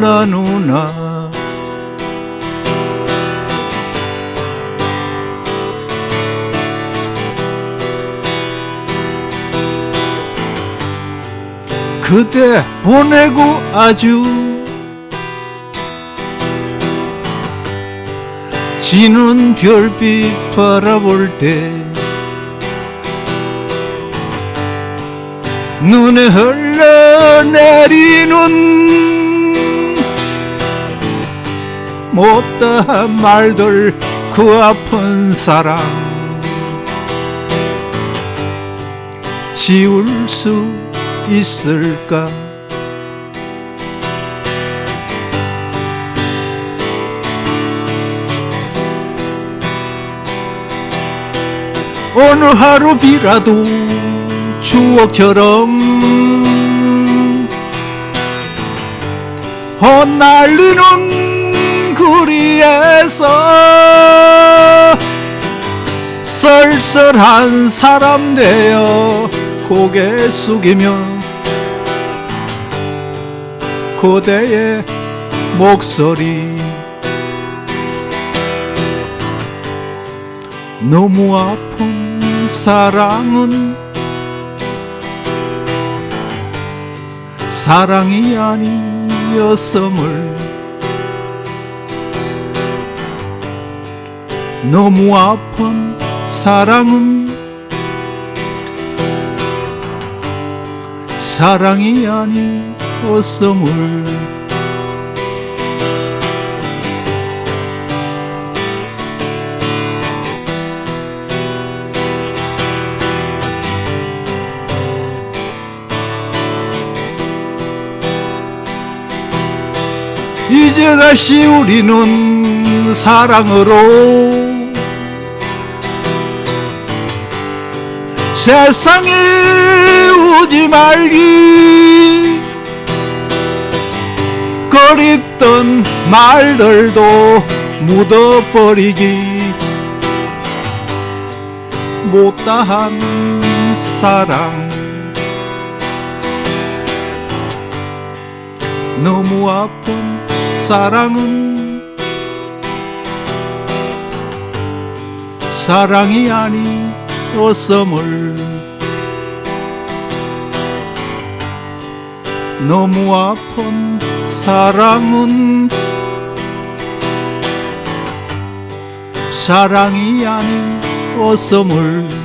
나누나. 그대 보내고 아주 지는 별빛 바라볼 때 눈에 흘러내리는 못다한 말들 그 아픈 사랑 지울 수 있을까? 어느 하루 비라도 추억처럼 헛날리는 거리에서 쓸쓸한 사람 되어 고개 숙이며 그대의 목소리. 너무 아픈 사랑은 사랑이 아니었음을 너무 아픈 사랑은 사랑이 아니었음을 이제 다시 우리는 사랑으로 세상에 오지 말기. 거립던 말들도 묻어버리기. 못다한 사랑 너무 아픈 사랑은 사랑이 아니 었음을 너무 아픈 사랑은 사랑이 아니었음을